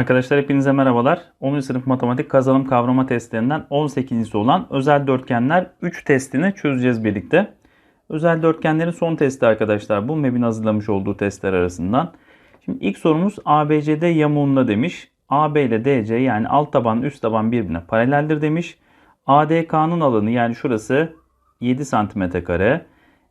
Arkadaşlar hepinize merhabalar. 10. sınıf matematik kazanım kavrama testlerinden 18.si olan özel dörtgenler 3 testini çözeceğiz birlikte. Özel dörtgenlerin son testi arkadaşlar bu MEB'in hazırlamış olduğu testler arasından. Şimdi ilk sorumuz ABCD yamuğunda demiş. AB ile DC yani alt taban üst taban birbirine paraleldir demiş. ADK'nın alanı yani şurası 7 cm kare.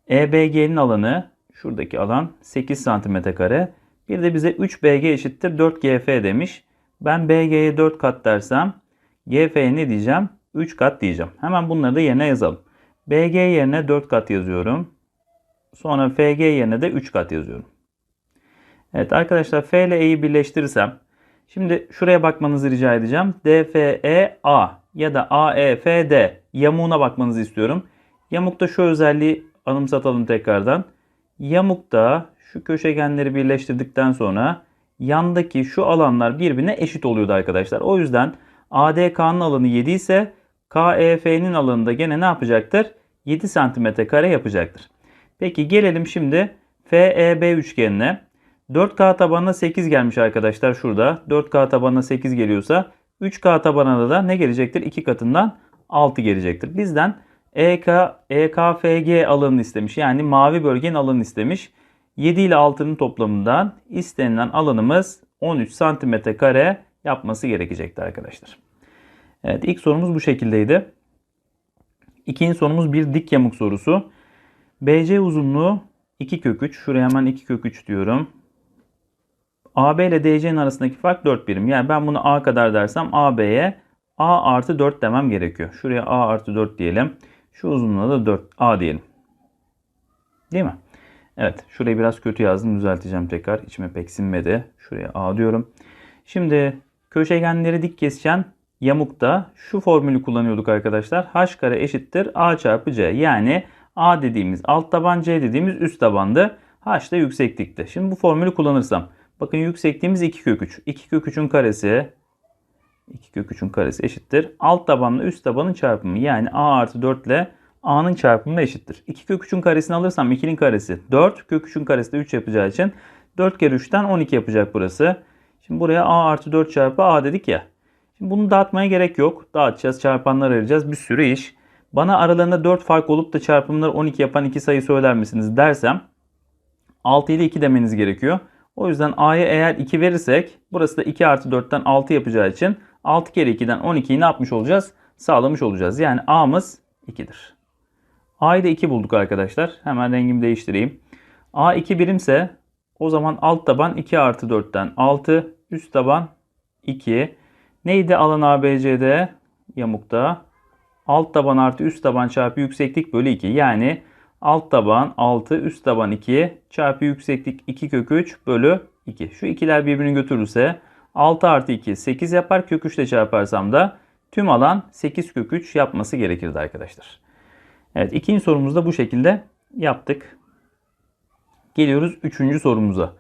EBG'nin alanı şuradaki alan 8 cm kare. Bir de bize 3BG eşittir 4GF demiş. Ben BG'ye 4 kat dersem GF'ye ne diyeceğim? 3 kat diyeceğim. Hemen bunları da yerine yazalım. BG yerine 4 kat yazıyorum. Sonra FG yerine de 3 kat yazıyorum. Evet arkadaşlar F ile E'yi birleştirirsem şimdi şuraya bakmanızı rica edeceğim. DFEA ya da AEFD yamuğuna bakmanızı istiyorum. Yamukta şu özelliği anımsatalım tekrardan. Yamukta şu köşegenleri birleştirdikten sonra yandaki şu alanlar birbirine eşit oluyordu arkadaşlar. O yüzden ADK'nın alanı 7 ise KEF'nin alanı da gene ne yapacaktır? 7 cm kare yapacaktır. Peki gelelim şimdi FEB üçgenine. 4K tabanına 8 gelmiş arkadaşlar şurada. 4K tabanına 8 geliyorsa 3K tabanına da ne gelecektir? 2 katından 6 gelecektir. Bizden EK, EKFG alanını istemiş. Yani mavi bölgenin alanını istemiş. 7 ile 6'nın toplamından istenilen alanımız 13 santimetre kare yapması gerekecekti arkadaşlar. Evet ilk sorumuz bu şekildeydi. İkinci sorumuz bir dik yamuk sorusu. BC uzunluğu 2 kök 3. Şuraya hemen 2 kök 3 diyorum. AB ile DC'nin arasındaki fark 4 birim. Yani ben bunu A kadar dersem AB'ye A artı 4 demem gerekiyor. Şuraya A artı 4 diyelim. Şu uzunluğuna da 4 A diyelim. Değil mi? Evet. Şurayı biraz kötü yazdım. Düzelteceğim tekrar. İçime pek sinmedi. Şuraya A diyorum. Şimdi köşegenleri dik kesişen yamukta şu formülü kullanıyorduk arkadaşlar. H kare eşittir A çarpı C. Yani A dediğimiz alt taban C dediğimiz üst tabandı. H da yükseklikti. Şimdi bu formülü kullanırsam. Bakın yüksekliğimiz 2 kök 3. 2 kök 3'ün karesi 2 kök 3'ün karesi eşittir. Alt tabanla üst tabanın çarpımı. Yani A artı 4 ile A'nın çarpımı eşittir. 2 kök 3'ün karesini alırsam 2'nin karesi 4. Kök 3'ün karesi de 3 yapacağı için 4 kere 3'ten 12 yapacak burası. Şimdi buraya A artı 4 çarpı A dedik ya. Şimdi bunu dağıtmaya gerek yok. Dağıtacağız, çarpanlar ayıracağız. Bir sürü iş. Bana aralarında 4 fark olup da çarpımları 12 yapan iki sayı söyler misiniz dersem 6 ile 2 demeniz gerekiyor. O yüzden A'ya eğer 2 verirsek burası da 2 artı 4'ten 6 yapacağı için 6 kere 2'den 12'yi ne yapmış olacağız? Sağlamış olacağız. Yani A'mız 2'dir. A'yı da 2 bulduk arkadaşlar. Hemen rengimi değiştireyim. A 2 birimse o zaman alt taban 2 artı 4'ten 6. Üst taban 2. Neydi alan ABCD? Yamukta. Alt taban artı üst taban çarpı yükseklik bölü 2. Yani alt taban 6 üst taban 2 çarpı yükseklik 2 kök 3 bölü 2. Şu ikiler birbirini götürürse 6 artı 2 8 yapar. Kök 3 ile çarparsam da tüm alan 8 kök 3 yapması gerekirdi arkadaşlar. Evet ikinci sorumuzu da bu şekilde yaptık. Geliyoruz üçüncü sorumuza.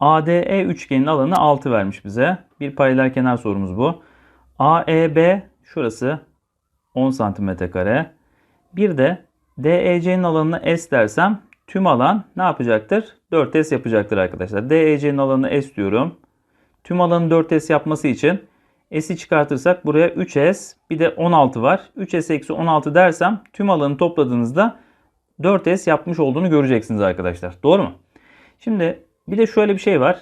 ADE üçgenin alanı 6 vermiş bize. Bir paralel kenar sorumuz bu. AEB şurası 10 cm kare. Bir de DEC'nin alanını S dersem tüm alan ne yapacaktır? 4S yapacaktır arkadaşlar. DEC'nin alanını S diyorum. Tüm alanın 4S yapması için S'i çıkartırsak buraya 3S bir de 16 var. 3S eksi 16 dersem tüm alanı topladığınızda 4S yapmış olduğunu göreceksiniz arkadaşlar. Doğru mu? Şimdi bir de şöyle bir şey var.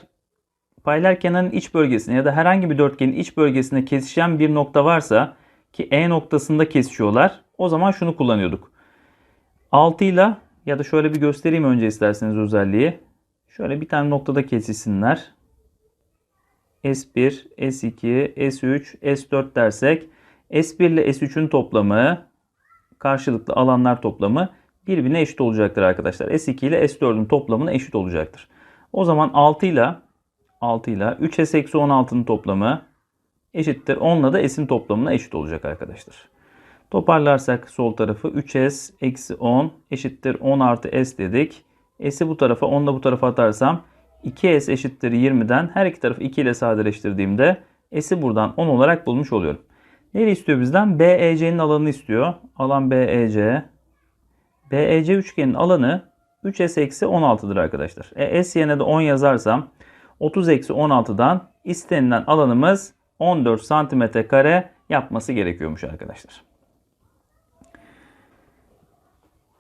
Paralel kenarın iç bölgesine ya da herhangi bir dörtgenin iç bölgesine kesişen bir nokta varsa ki E noktasında kesişiyorlar. O zaman şunu kullanıyorduk. 6 ile ya da şöyle bir göstereyim önce isterseniz özelliği. Şöyle bir tane noktada kesişsinler. S1, S2, S3, S4 dersek S1 ile S3'ün toplamı karşılıklı alanlar toplamı birbirine eşit olacaktır arkadaşlar. S2 ile S4'ün toplamına eşit olacaktır. O zaman 6 ile 6 ile 3S eksi 16'nın toplamı eşittir. 10 ile de S'in toplamına eşit olacak arkadaşlar. Toparlarsak sol tarafı 3S eksi 10 eşittir 10 artı S dedik. S'i bu tarafa 10 da bu tarafa atarsam 2S eşittir 20'den her iki tarafı 2 ile sadeleştirdiğimde S'i buradan 10 olarak bulmuş oluyorum. Neyi istiyor bizden? BEC'nin alanını istiyor. Alan BEC. BEC üçgenin alanı 3S eksi 16'dır arkadaşlar. E, S yerine de 10 yazarsam 30 eksi 16'dan istenilen alanımız 14 santimetre kare yapması gerekiyormuş arkadaşlar.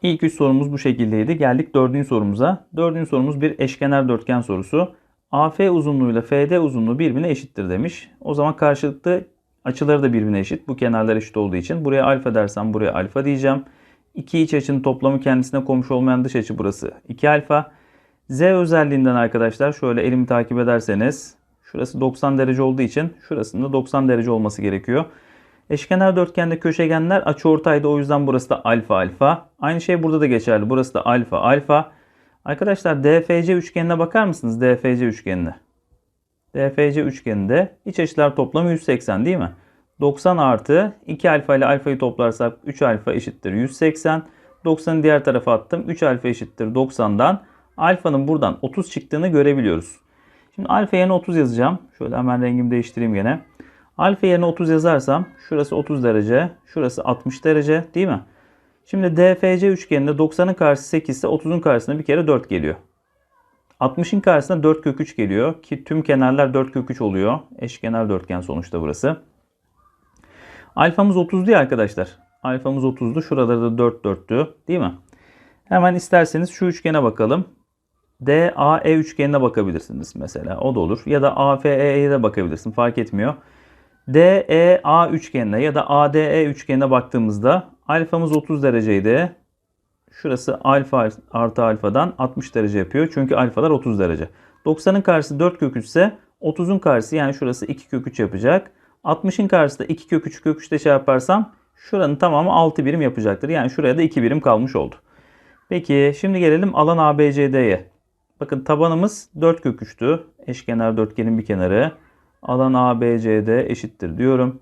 İlk üç sorumuz bu şekildeydi. Geldik dördüncü sorumuza. Dördüncü sorumuz bir eşkenar dörtgen sorusu. AF uzunluğuyla FD uzunluğu birbirine eşittir demiş. O zaman karşılıklı açıları da birbirine eşit. Bu kenarlar eşit olduğu için. Buraya alfa dersem buraya alfa diyeceğim. İki iç açının toplamı kendisine komşu olmayan dış açı burası 2 alfa. Z özelliğinden arkadaşlar şöyle elimi takip ederseniz şurası 90 derece olduğu için şurasının da 90 derece olması gerekiyor. Eşkenar dörtgende köşegenler açıortaydı o yüzden burası da alfa alfa. Aynı şey burada da geçerli. Burası da alfa alfa. Arkadaşlar DFC üçgenine bakar mısınız? DFC üçgenine. DFC üçgeninde iç açılar toplamı 180 değil mi? 90 artı 2 alfa ile alfayı toplarsak 3 alfa eşittir 180. 90'ı diğer tarafa attım. 3 alfa eşittir 90'dan. Alfanın buradan 30 çıktığını görebiliyoruz. Şimdi alfa yerine 30 yazacağım. Şöyle hemen rengimi değiştireyim gene. Alfa yerine 30 yazarsam şurası 30 derece, şurası 60 derece değil mi? Şimdi DFC üçgeninde 90'ın karşısı 8 ise 30'un karşısına bir kere 4 geliyor. 60'ın karşısına 4 kök 3 geliyor ki tüm kenarlar 4 kök 3 oluyor. Eşkenar dörtgen sonuçta burası. Alfamız 30'du ya arkadaşlar. Alfamız 30'du. Şuraları da 4 4'tü değil mi? Hemen isterseniz şu üçgene bakalım. DAE üçgenine bakabilirsiniz mesela. O da olur. Ya da AFE'ye de bakabilirsin. Fark etmiyor. DEA üçgenine ya da ADE üçgenine baktığımızda alfamız 30 dereceydi. Şurası alfa artı alfadan 60 derece yapıyor. Çünkü alfalar 30 derece. 90'ın karşısı 4 kök 3 ise 30'un karşısı yani şurası 2 kök 3 yapacak. 60'ın karşısında 2 kök 3 kök 3 ile çarparsam şuranın tamamı 6 birim yapacaktır. Yani şuraya da 2 birim kalmış oldu. Peki şimdi gelelim alan ABCD'ye. Bakın tabanımız 4 kök 3'tü. Eşkenar dörtgenin bir kenarı. Alan ABCD eşittir diyorum.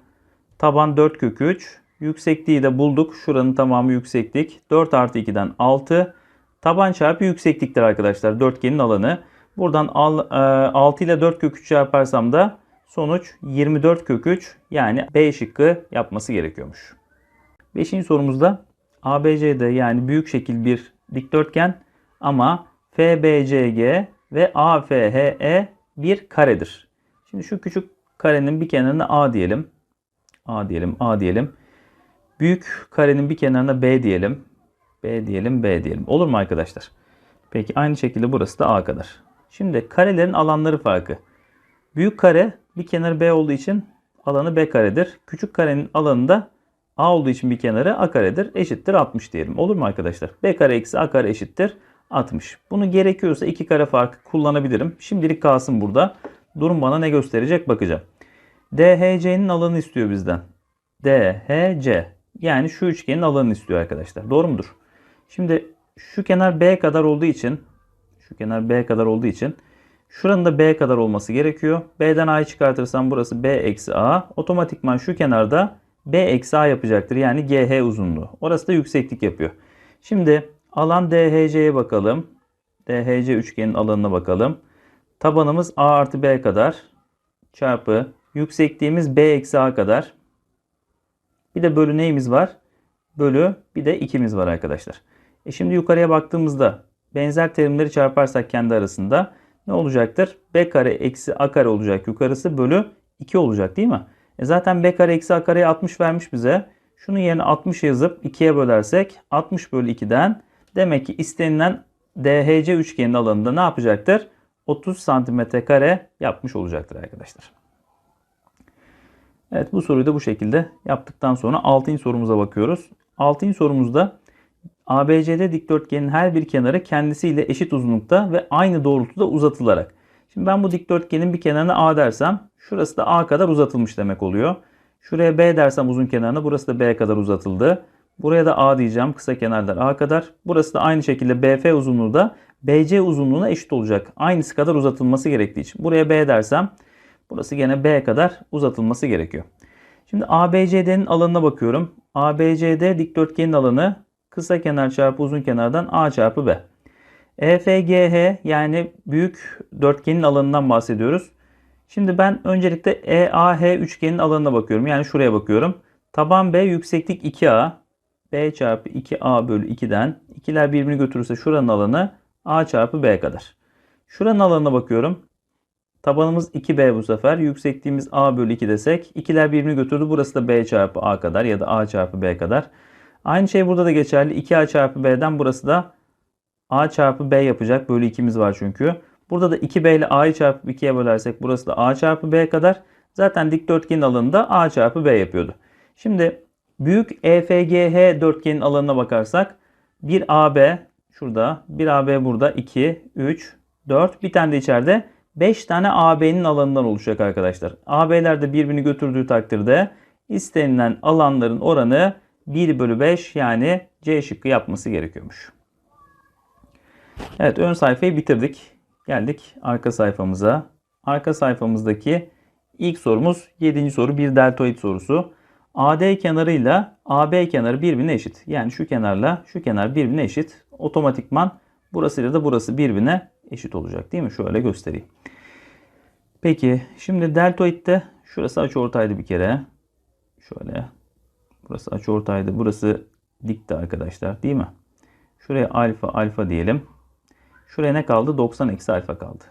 Taban 4 kök 3. Yüksekliği de bulduk. Şuranın tamamı yükseklik. 4 artı 2'den 6. Taban çarpı yüksekliktir arkadaşlar. Dörtgenin alanı. Buradan 6 ile 4 kök 3 çarparsam da sonuç 24 kök 3 yani B şıkkı yapması gerekiyormuş. Beşinci sorumuzda ABCD yani büyük şekil bir dikdörtgen ama FBCG ve AFHE bir karedir. Şimdi şu küçük karenin bir kenarına A diyelim. A diyelim, A diyelim. Büyük karenin bir kenarına B diyelim. B diyelim, B diyelim. Olur mu arkadaşlar? Peki aynı şekilde burası da A kadar. Şimdi karelerin alanları farkı. Büyük kare bir kenarı B olduğu için alanı B karedir. Küçük karenin alanı da A olduğu için bir kenarı A karedir. Eşittir 60 diyelim. Olur mu arkadaşlar? B kare eksi A kare eşittir 60. Bunu gerekiyorsa iki kare farkı kullanabilirim. Şimdilik kalsın burada. Durum bana ne gösterecek bakacağım. DHC'nin alanı istiyor bizden. DHC. Yani şu üçgenin alanını istiyor arkadaşlar. Doğru mudur? Şimdi şu kenar B kadar olduğu için şu kenar B kadar olduğu için şuranın da B kadar olması gerekiyor. B'den A'yı çıkartırsam burası B eksi A. Otomatikman şu kenarda B eksi A yapacaktır. Yani GH uzunluğu. Orası da yükseklik yapıyor. Şimdi alan DHC'ye bakalım. DHC üçgenin alanına bakalım. Tabanımız A artı B kadar çarpı yüksekliğimiz B eksi A kadar. Bir de bölü neyimiz var? Bölü bir de 2'miz var arkadaşlar. E şimdi yukarıya baktığımızda benzer terimleri çarparsak kendi arasında ne olacaktır? B kare eksi A kare olacak yukarısı bölü 2 olacak değil mi? E zaten B kare eksi A kareye 60 vermiş bize. Şunun yerine 60 yazıp 2'ye bölersek 60 bölü 2'den demek ki istenilen DHC üçgenin alanında ne yapacaktır? 30 santimetre kare yapmış olacaktır arkadaşlar. Evet bu soruyu da bu şekilde yaptıktan sonra 6. sorumuza bakıyoruz. 6. sorumuzda ABCD dikdörtgenin her bir kenarı kendisiyle eşit uzunlukta ve aynı doğrultuda uzatılarak. Şimdi ben bu dikdörtgenin bir kenarına A dersem şurası da A kadar uzatılmış demek oluyor. Şuraya B dersem uzun kenarına burası da B kadar uzatıldı. Buraya da A diyeceğim. Kısa kenarlar A kadar. Burası da aynı şekilde BF uzunluğu da BC uzunluğuna eşit olacak. Aynısı kadar uzatılması gerektiği için. Buraya B dersem burası gene B kadar uzatılması gerekiyor. Şimdi ABCD'nin alanına bakıyorum. ABCD dikdörtgenin alanı kısa kenar çarpı uzun kenardan A çarpı B. EFGH yani büyük dörtgenin alanından bahsediyoruz. Şimdi ben öncelikle EAH üçgenin alanına bakıyorum. Yani şuraya bakıyorum. Taban B yükseklik 2A. B çarpı 2A bölü 2'den 2'ler birbirini götürürse şuranın alanı A çarpı B kadar. Şuranın alanına bakıyorum. Tabanımız 2B bu sefer. Yüksekliğimiz A bölü 2 desek. İkiler birbirini götürdü. Burası da B çarpı A kadar ya da A çarpı B kadar. Aynı şey burada da geçerli. 2A çarpı B'den burası da A çarpı B yapacak. Bölü 2'miz var çünkü. Burada da 2B ile A'yı çarpıp 2'ye bölersek burası da A çarpı B kadar. Zaten dikdörtgenin alanı da A çarpı B yapıyordu. Şimdi büyük EFGH dörtgenin alanına bakarsak 1AB şurada, 1AB burada 2, 3, 4. Bir tane de içeride 5 tane AB'nin alanından oluşacak arkadaşlar. AB'ler de birbirini götürdüğü takdirde istenilen alanların oranı 1 bölü 5 yani C şıkkı yapması gerekiyormuş. Evet ön sayfayı bitirdik. Geldik arka sayfamıza. Arka sayfamızdaki ilk sorumuz 7. soru bir deltoid sorusu. AD kenarıyla AB kenarı birbirine eşit. Yani şu kenarla şu kenar birbirine eşit. Otomatikman burasıyla da burası birbirine eşit olacak değil mi? Şöyle göstereyim. Peki şimdi deltoidde şurası açıortaydı bir kere. Şöyle. Burası açıortaydı. Burası dikti arkadaşlar değil mi? Şuraya alfa alfa diyelim. Şuraya ne kaldı? 90 eksi alfa kaldı.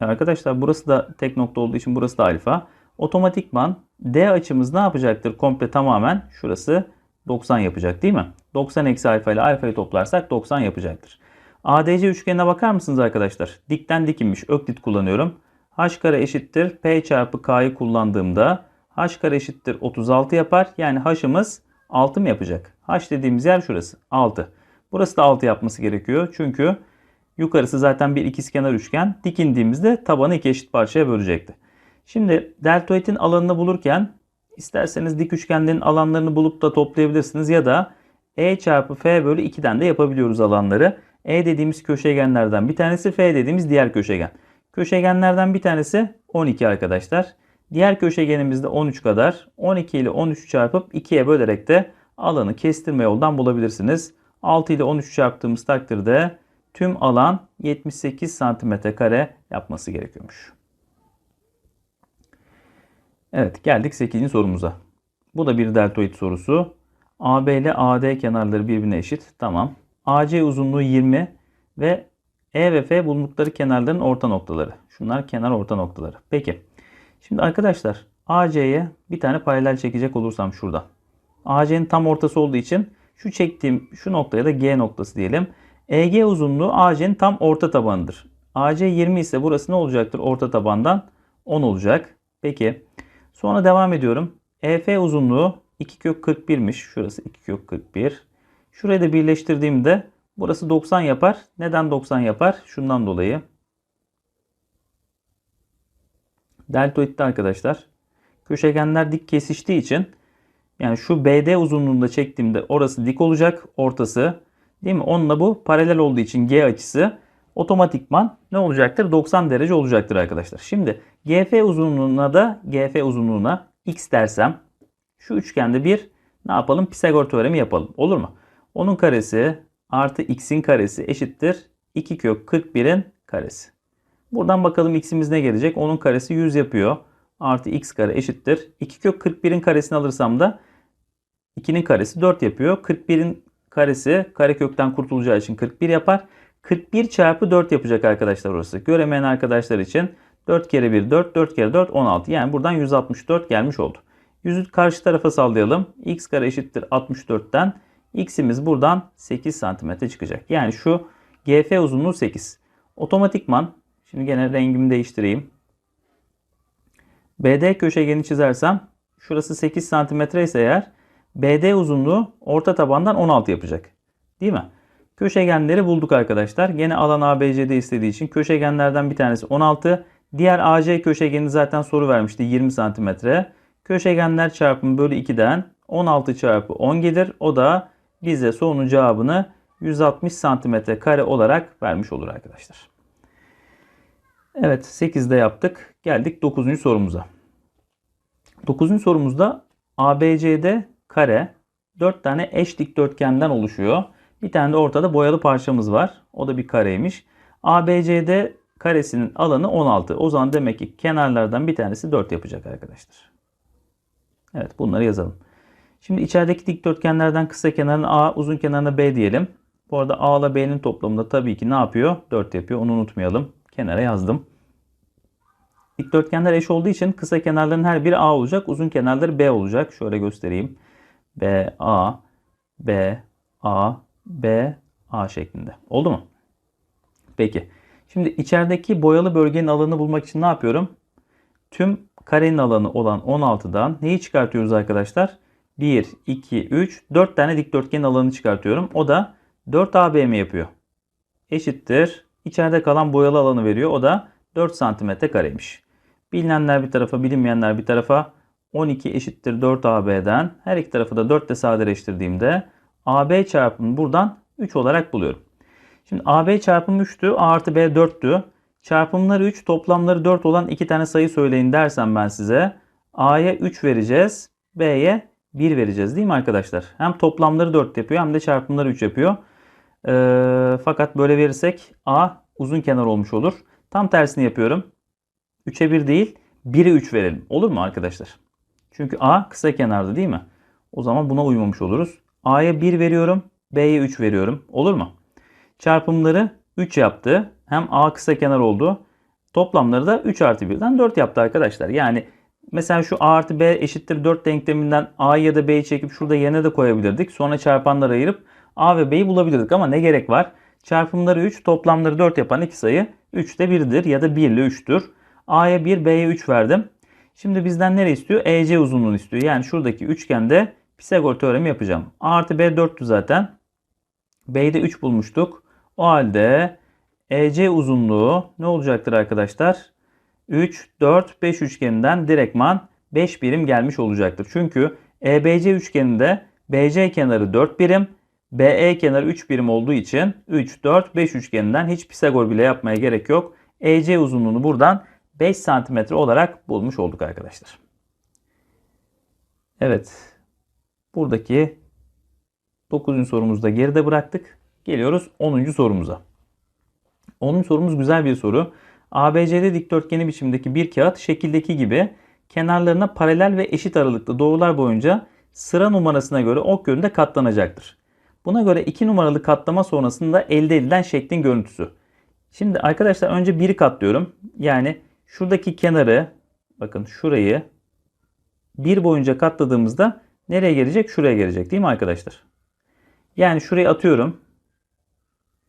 Arkadaşlar burası da tek nokta olduğu için burası da alfa. Otomatikman D açımız ne yapacaktır? Komple tamamen şurası 90 yapacak değil mi? 90 eksi alfa ile alfayı toplarsak 90 yapacaktır. ADC üçgenine bakar mısınız arkadaşlar? Dikten dikinmiş. Öklit kullanıyorum. H kare eşittir. P çarpı K'yı kullandığımda H kare eşittir 36 yapar. Yani H'ımız 6 mı yapacak? H dediğimiz yer şurası. 6. Burası da 6 yapması gerekiyor. Çünkü yukarısı zaten bir ikizkenar üçgen. Dikindiğimizde tabanı iki eşit parçaya bölecekti. Şimdi deltoidin alanını bulurken isterseniz dik üçgenlerin alanlarını bulup da toplayabilirsiniz ya da E çarpı F bölü 2'den de yapabiliyoruz alanları. E dediğimiz köşegenlerden bir tanesi F dediğimiz diğer köşegen. Köşegenlerden bir tanesi 12 arkadaşlar. Diğer köşegenimiz de 13 kadar. 12 ile 13 çarpıp 2'ye bölerek de alanı kestirme yoldan bulabilirsiniz. 6 ile 13 çarptığımız takdirde tüm alan 78 santimetre kare yapması gerekiyormuş. Evet geldik 8. sorumuza. Bu da bir deltoid sorusu. AB ile AD kenarları birbirine eşit. Tamam. AC uzunluğu 20 ve E ve F bulundukları kenarların orta noktaları. Şunlar kenar orta noktaları. Peki. Şimdi arkadaşlar AC'ye bir tane paralel çekecek olursam şurada. AC'nin tam ortası olduğu için şu çektiğim şu noktaya da G noktası diyelim. EG uzunluğu AC'nin tam orta tabanıdır. AC 20 ise burası ne olacaktır orta tabandan? 10 olacak. Peki. Sonra devam ediyorum. EF uzunluğu 2 kök 41'miş. Şurası 2 kök 41. Şurayı da birleştirdiğimde burası 90 yapar. Neden 90 yapar? Şundan dolayı. Deltoidde arkadaşlar köşegenler dik kesiştiği için yani şu BD uzunluğunda çektiğimde orası dik olacak. Ortası değil mi? Onunla bu paralel olduğu için G açısı otomatikman ne olacaktır? 90 derece olacaktır arkadaşlar. Şimdi GF uzunluğuna da GF uzunluğuna x dersem şu üçgende bir ne yapalım? Pisagor teoremi yapalım. Olur mu? Onun karesi artı x'in karesi eşittir 2 kök 41'in karesi. Buradan bakalım x'imiz ne gelecek? Onun karesi 100 yapıyor. Artı x kare eşittir. 2 kök 41'in karesini alırsam da 2'nin karesi 4 yapıyor. 41'in karesi karekökten kurtulacağı için 41 yapar. 41 çarpı 4 yapacak arkadaşlar orası. Göremeyen arkadaşlar için 4 kere 1 4, 4 kere 4 16. Yani buradan 164 gelmiş oldu. 100'ü karşı tarafa sallayalım. x kare eşittir 64'ten. x'imiz buradan 8 santimetre çıkacak. Yani şu GF uzunluğu 8. Otomatikman şimdi gene rengimi değiştireyim. BD köşegeni çizersem şurası 8 santimetre ise eğer BD uzunluğu orta tabandan 16 yapacak. Değil mi? Köşegenleri bulduk arkadaşlar. Gene alan ABC'de istediği için köşegenlerden bir tanesi 16. Diğer AC köşegeni zaten soru vermişti 20 santimetre. Köşegenler çarpımı bölü 2'den 16 çarpı 10 gelir. O da bize sorunun cevabını 160 santimetre kare olarak vermiş olur arkadaşlar. Evet 8'de yaptık. Geldik 9. sorumuza. 9. sorumuzda ABCD kare 4 tane eş dikdörtgenden oluşuyor. Bir tane de ortada boyalı parçamız var. O da bir kareymiş. ABCD karesinin alanı 16. O zaman demek ki kenarlardan bir tanesi 4 yapacak arkadaşlar. Evet bunları yazalım. Şimdi içerideki dikdörtgenlerden kısa kenarına A, uzun kenarına B diyelim. Bu arada A ile B'nin toplamında tabii ki ne yapıyor? 4 yapıyor. Onu unutmayalım. Kenara yazdım. Dikdörtgenler eş olduğu için kısa kenarların her biri A olacak. Uzun kenarları B olacak. Şöyle göstereyim. B, A, B, A, B, A şeklinde. Oldu mu? Peki. Şimdi içerideki boyalı bölgenin alanını bulmak için ne yapıyorum? Tüm karenin alanı olan 16'dan neyi çıkartıyoruz arkadaşlar? 1, 2, 3, 4 tane dikdörtgenin alanını çıkartıyorum. O da 4ABM yapıyor. Eşittir. İçeride kalan boyalı alanı veriyor. O da 4 santimetre kareymiş. Bilinenler bir tarafa, bilinmeyenler bir tarafa 12 eşittir 4AB'den her iki tarafı da 4 ile sadeleştirdiğimde AB çarpımını buradan 3 olarak buluyorum. Şimdi AB çarpımı 3'tü. A artı B 4'tü. Çarpımları 3, toplamları 4 olan iki tane sayı söyleyin dersem ben size. A'ya 3 vereceğiz. B'ye 1 vereceğiz değil mi arkadaşlar? Hem toplamları 4 yapıyor hem de çarpımları 3 yapıyor. Ee, fakat böyle verirsek A uzun kenar olmuş olur. Tam tersini yapıyorum. 3'e 1 değil 1'e 3 verelim. Olur mu arkadaşlar? Çünkü A kısa kenarda değil mi? O zaman buna uymamış oluruz. A'ya 1 veriyorum. B'ye 3 veriyorum. Olur mu? Çarpımları 3 yaptı. Hem A kısa kenar oldu. Toplamları da 3 artı 1'den 4 yaptı arkadaşlar. Yani mesela şu A artı B eşittir 4 denkleminden A'yı ya da B'yi çekip şurada yerine de koyabilirdik. Sonra çarpanları ayırıp A ve B'yi bulabilirdik ama ne gerek var? Çarpımları 3, toplamları 4 yapan iki sayı 3 de 1'dir ya da 1 ile 3'tür. A'ya 1, B'ye 3 verdim. Şimdi bizden nereye istiyor? EC uzunluğunu istiyor. Yani şuradaki üçgende Pisagor teoremi yapacağım. A artı B 4'tü zaten. B'yi de 3 bulmuştuk. O halde EC uzunluğu ne olacaktır arkadaşlar? 3, 4, 5 üçgeninden direktman 5 birim gelmiş olacaktır. Çünkü EBC üçgeninde BC kenarı 4 birim, BE kenarı 3 birim olduğu için 3, 4, 5 üçgeninden hiç Pisagor bile yapmaya gerek yok. EC uzunluğunu buradan 5 santimetre olarak bulmuş olduk arkadaşlar. Evet. Buradaki 9. sorumuzu da geride bıraktık. Geliyoruz 10. sorumuza. 10. sorumuz güzel bir soru. ABCD dikdörtgeni biçimdeki bir kağıt şekildeki gibi kenarlarına paralel ve eşit aralıklı doğrular boyunca sıra numarasına göre ok yönünde katlanacaktır. Buna göre 2 numaralı katlama sonrasında elde edilen şeklin görüntüsü. Şimdi arkadaşlar önce 1'i katlıyorum. Yani şuradaki kenarı bakın şurayı 1 boyunca katladığımızda nereye gelecek? Şuraya gelecek değil mi arkadaşlar? Yani şurayı atıyorum.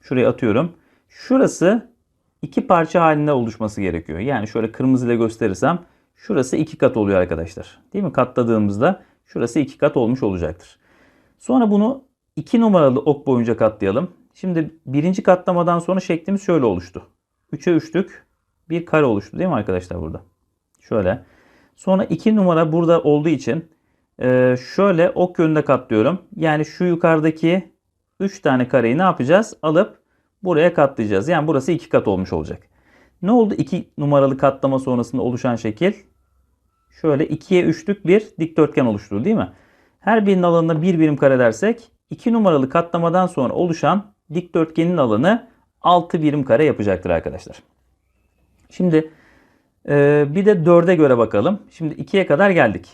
Şurayı atıyorum. Şurası iki parça halinde oluşması gerekiyor. Yani şöyle kırmızıyla gösterirsem şurası iki kat oluyor arkadaşlar. Değil mi? Katladığımızda şurası iki kat olmuş olacaktır. Sonra bunu iki numaralı ok boyunca katlayalım. Şimdi birinci katlamadan sonra şeklimiz şöyle oluştu. 3'e 3'lük bir kare oluştu değil mi arkadaşlar burada? Şöyle. Sonra 2 numara burada olduğu için e, şöyle ok yönünde katlıyorum. Yani şu yukarıdaki 3 tane kareyi ne yapacağız? Alıp buraya katlayacağız. Yani burası 2 kat olmuş olacak. Ne oldu 2 numaralı katlama sonrasında oluşan şekil? Şöyle 2'ye 3'lük bir dikdörtgen oluşturdu değil mi? Her birinin alanına bir birim kare dersek 2 numaralı katlamadan sonra oluşan dikdörtgenin alanı 6 birim kare yapacaktır arkadaşlar. Şimdi e, bir de 4'e göre bakalım. Şimdi 2'ye kadar geldik.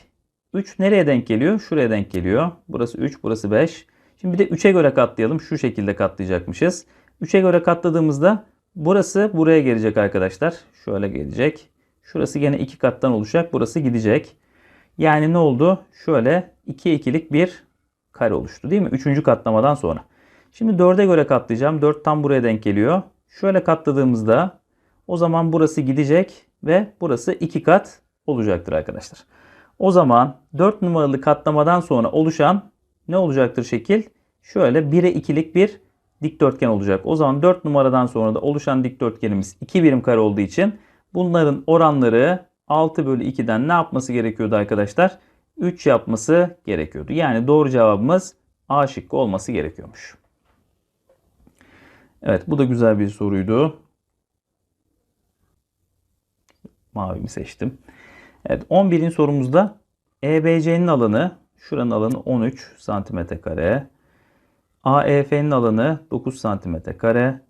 3 nereye denk geliyor? Şuraya denk geliyor. Burası 3, burası 5. Şimdi bir de 3'e göre katlayalım. Şu şekilde katlayacakmışız. 3'e göre katladığımızda burası buraya gelecek arkadaşlar. Şöyle gelecek. Şurası gene 2 kattan oluşacak. Burası gidecek. Yani ne oldu? Şöyle 2'ye 2'lik bir kare oluştu değil mi? 3. katlamadan sonra. Şimdi 4'e göre katlayacağım. 4 tam buraya denk geliyor. Şöyle katladığımızda o zaman burası gidecek ve burası 2 kat olacaktır arkadaşlar. O zaman 4 numaralı katlamadan sonra oluşan ne olacaktır şekil? Şöyle 1'e 2'lik bir dikdörtgen olacak. O zaman 4 numaradan sonra da oluşan dikdörtgenimiz 2 birim kare olduğu için bunların oranları 6 bölü 2'den ne yapması gerekiyordu arkadaşlar? 3 yapması gerekiyordu. Yani doğru cevabımız A şıkkı olması gerekiyormuş. Evet bu da güzel bir soruydu. Mavimi seçtim. Evet 11. sorumuzda EBC'nin alanı şuranın alanı 13 santimetre kare. AEF'nin alanı 9 santimetre kare.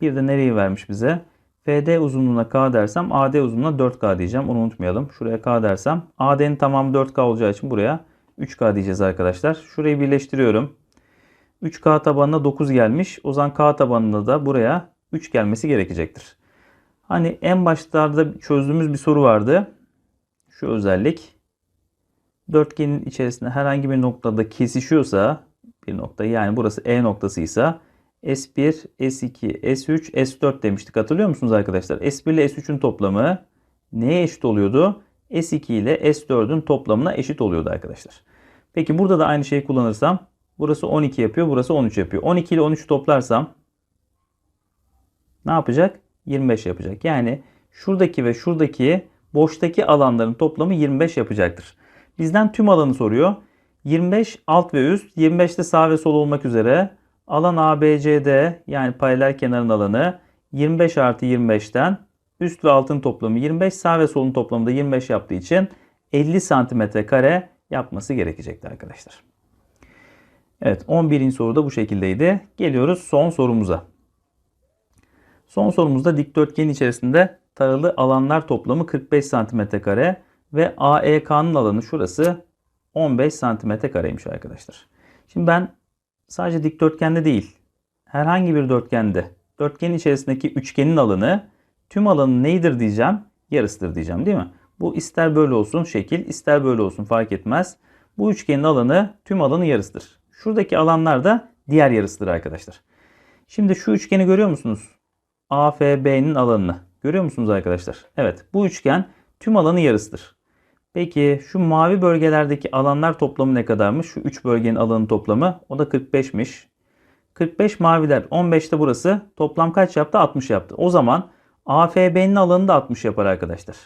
Bir de nereyi vermiş bize? FD uzunluğuna K dersem AD uzunluğuna 4K diyeceğim. Onu unutmayalım. Şuraya K dersem AD'nin tamamı 4K olacağı için buraya 3K diyeceğiz arkadaşlar. Şurayı birleştiriyorum. 3K tabanına 9 gelmiş. O zaman K tabanında da buraya 3 gelmesi gerekecektir. Hani en başlarda çözdüğümüz bir soru vardı. Şu özellik. Dörtgenin içerisinde herhangi bir noktada kesişiyorsa bir nokta yani burası E noktasıysa S1, S2, S3, S4 demiştik. Hatırlıyor musunuz arkadaşlar? S1 ile S3'ün toplamı neye eşit oluyordu? S2 ile S4'ün toplamına eşit oluyordu arkadaşlar. Peki burada da aynı şeyi kullanırsam burası 12 yapıyor, burası 13 yapıyor. 12 ile 13 toplarsam ne yapacak? 25 yapacak. Yani şuradaki ve şuradaki boştaki alanların toplamı 25 yapacaktır. Bizden tüm alanı soruyor. 25 alt ve üst, 25 de sağ ve sol olmak üzere alan ABCD yani paralel kenarın alanı 25 artı 25'ten üst ve altın toplamı 25, sağ ve solun toplamı da 25 yaptığı için 50 santimetre kare yapması gerekecekti arkadaşlar. Evet 11. soru da bu şekildeydi. Geliyoruz son sorumuza. Son sorumuzda dikdörtgenin içerisinde taralı alanlar toplamı 45 cm kare ve AEK'nın alanı şurası 15 cm kareymiş arkadaşlar. Şimdi ben sadece dikdörtgende değil herhangi bir dörtgende dörtgenin içerisindeki üçgenin alanı tüm alanı neydir diyeceğim yarısıdır diyeceğim değil mi? Bu ister böyle olsun şekil ister böyle olsun fark etmez. Bu üçgenin alanı tüm alanı yarısıdır. Şuradaki alanlar da diğer yarısıdır arkadaşlar. Şimdi şu üçgeni görüyor musunuz? AFB'nin alanını. Görüyor musunuz arkadaşlar? Evet bu üçgen tüm alanı yarısıdır. Peki şu mavi bölgelerdeki alanlar toplamı ne kadarmış? Şu 3 bölgenin alanı toplamı o da 45'miş. 45 maviler 15'te burası toplam kaç yaptı? 60 yaptı. O zaman AFB'nin alanı da 60 yapar arkadaşlar.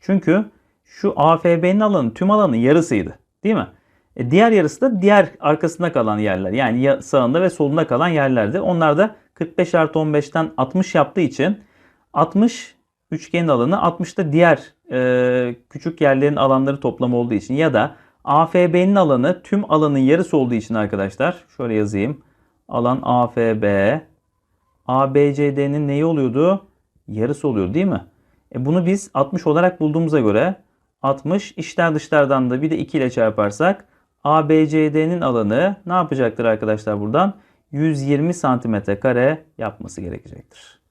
Çünkü şu AFB'nin alanı tüm alanın yarısıydı. Değil mi? E diğer yarısı da diğer arkasında kalan yerler. Yani sağında ve solunda kalan yerlerdi. Onlar da 45 artı 15'ten 60 yaptığı için 60 üçgenin alanı 60 da diğer e, küçük yerlerin alanları toplamı olduğu için ya da AFB'nin alanı tüm alanın yarısı olduğu için arkadaşlar şöyle yazayım. Alan AFB ABCD'nin neyi oluyordu? Yarısı oluyor değil mi? E bunu biz 60 olarak bulduğumuza göre 60 içler dışlardan da bir de 2 ile çarparsak ABCD'nin alanı ne yapacaktır arkadaşlar buradan? 120 santimetre kare yapması gerekecektir.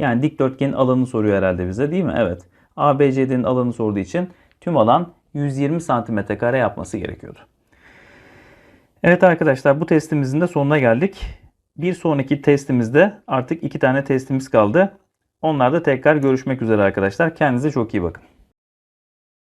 Yani dikdörtgenin alanını soruyor herhalde bize değil mi? Evet. ABCD'nin alanını sorduğu için tüm alan 120 santimetre kare yapması gerekiyordu. Evet arkadaşlar bu testimizin de sonuna geldik. Bir sonraki testimizde artık iki tane testimiz kaldı. Onlarda tekrar görüşmek üzere arkadaşlar. Kendinize çok iyi bakın.